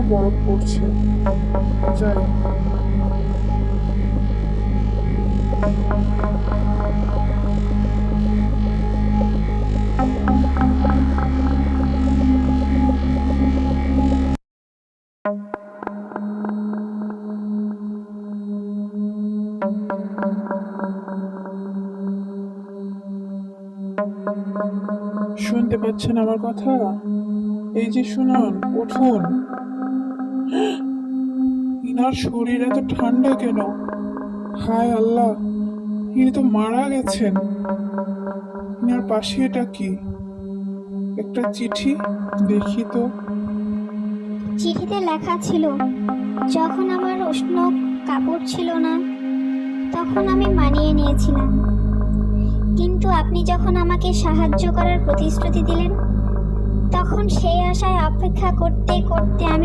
এখনও বরফ পড়ছে। যাই শুনতে পাচ্ছেন আমার কথা? এই যে শুনুন উঠুন। ইনার শরীর এত ঠান্ডা কেন? হায় আল্লাহ, ইনি তো মারা গেছেন। ইনার পাশে এটা কি? একটা চিঠি? দেখি তো। চিঠিতে লেখা ছিল, যখন আমার উষ্ণ কাপড় ছিল না, তখন আমি মানিয়ে নিয়েছিলাম। কিন্তু আপনি যখন আমাকে সাহায্য করার প্রতিশ্রুতি দিলেন, তখন সেই আশায় অপেক্ষা করতে করতে আমি